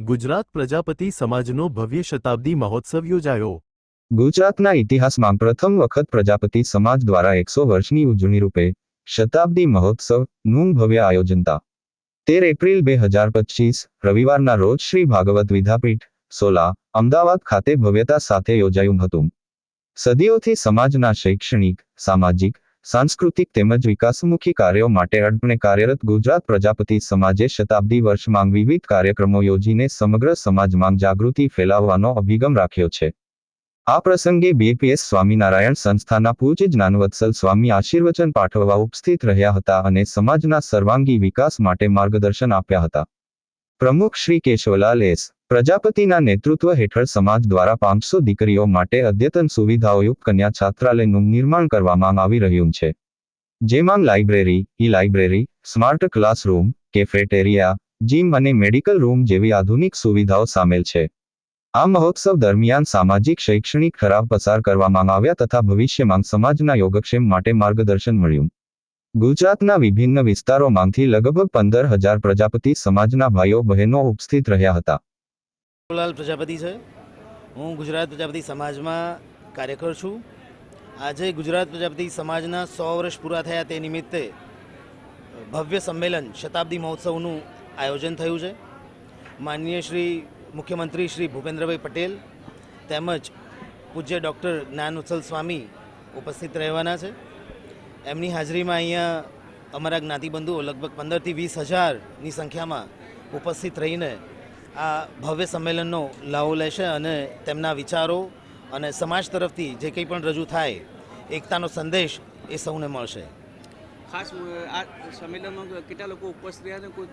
ગુજરાત પ્રજાપતિ સમાજનો ભવ્ય શતાબ્દી મહોત્સવ યોજાયો. ગુજરાતના ઇતિહાસમાં પ્રથમ વખત પ્રજાપતિ સમાજ દ્વારા એકસો વર્ષની ઉજવણી રૂપે શતાબ્દી મહોત્સવનું ભવ્ય આયોજનતા તેર એપ્રિલ બે હજાર પચીસ, રવિવારના રોજ શ્રી ભાગવત વિદ્યાપીઠ, સોલા, અમદાવાદ ખાતે ભવ્યતા સાથે યોજાયું હતું. સદીઓથી સમાજના શૈક્ષણિક, સામાજિક સાંસ્કૃતિક તેમજ વિકાસમુખી કાર્યો માટે અડપણે કાર્યરત ગુજરાત પ્રજાપતિ સમાજે શતાબ્દી વર્ષમાં વિવિધ કાર્યક્રમો યોજીને સમગ્ર સમાજમાં જાગૃતિ ફેલાવવાનો અભિગમ રાખ્યો છે. આ પ્રસંગે બીપીએસ સ્વામિનારાયણ સંસ્થાના પૂજ્ય જ્ઞાનવત્સલ સ્વામી આશીર્વચન પાઠવવા ઉપસ્થિત રહ્યા હતા અને સમાજના સર્વાંગી વિકાસ માટે માર્ગદર્શન આપ્યા હતા. પ્રમુખ શ્રી કેશવલાલ એસ પ્રજાપતિના નેતૃત્વ હેઠળ સમાજ દ્વારા પાંચસો દીકરીઓ માટે અદ્યતન સુવિધાઓયુક્ત કન્યા છાત્રાલયનું નિર્માણ કરવામાં આવી રહ્યું છે. જેમાં library e library smart classroom, cafeteria, gym અને મેડિકલ રૂમ જેવી આધુનિક સુવિધાઓ સામેલ છે. આ મહોત્સવ દરમિયાન સામાજિક, શૈક્ષણિક ખરાબ પસાર કરવામાં આવ્યા તથા ભવિષ્યમાં સમાજના યોગક્ષેમ માટે માર્ગદર્શન મળ્યું. ગુજરાતના વિભિન્ન વિસ્તારોમાંથી લગભગ પંદર હજાર પ્રજાપતિ સમાજના ભાઈઓ બહેનો ઉપસ્થિત રહ્યા હતા. લાલ પ્રજાપતિ છે. હું ગુજરાત પ્રજાપતિ સમાજમાં કાર્યકર છું. આજે ગુજરાત પ્રજાપતિ સમાજના સો વર્ષ પૂરા થયા તે નિમિત્તે ભવ્ય સંમેલન શતાબ્દી મહોત્સવનું આયોજન થયું છે. માનનીય શ્રી મુખ્યમંત્રી શ્રી ભૂપેન્દ્રભાઈ પટેલ તેમજ પૂજ્ય ડૉક્ટર જ્ઞાન ઉત્સલ સ્વામી ઉપસ્થિત રહેવાના છે. એમની હાજરીમાં અહીંયા અમારા જ્ઞાતિબંધુઓ લગભગ પંદરથી વીસ હજારની સંખ્યામાં ઉપસ્થિત રહીને આ ભવ્ય સંમેલનનો લાહો લેશે અને તેમના વિચારો અને સમાજ તરફથી જે કંઈ પણ રજૂ થાય, એકતાનો સંદેશ એ સૌને મળશે. ખાસ આ સંમેલનમાં કેટલા લોકો ઉપસ્થિત રહ્યા અને કોઈ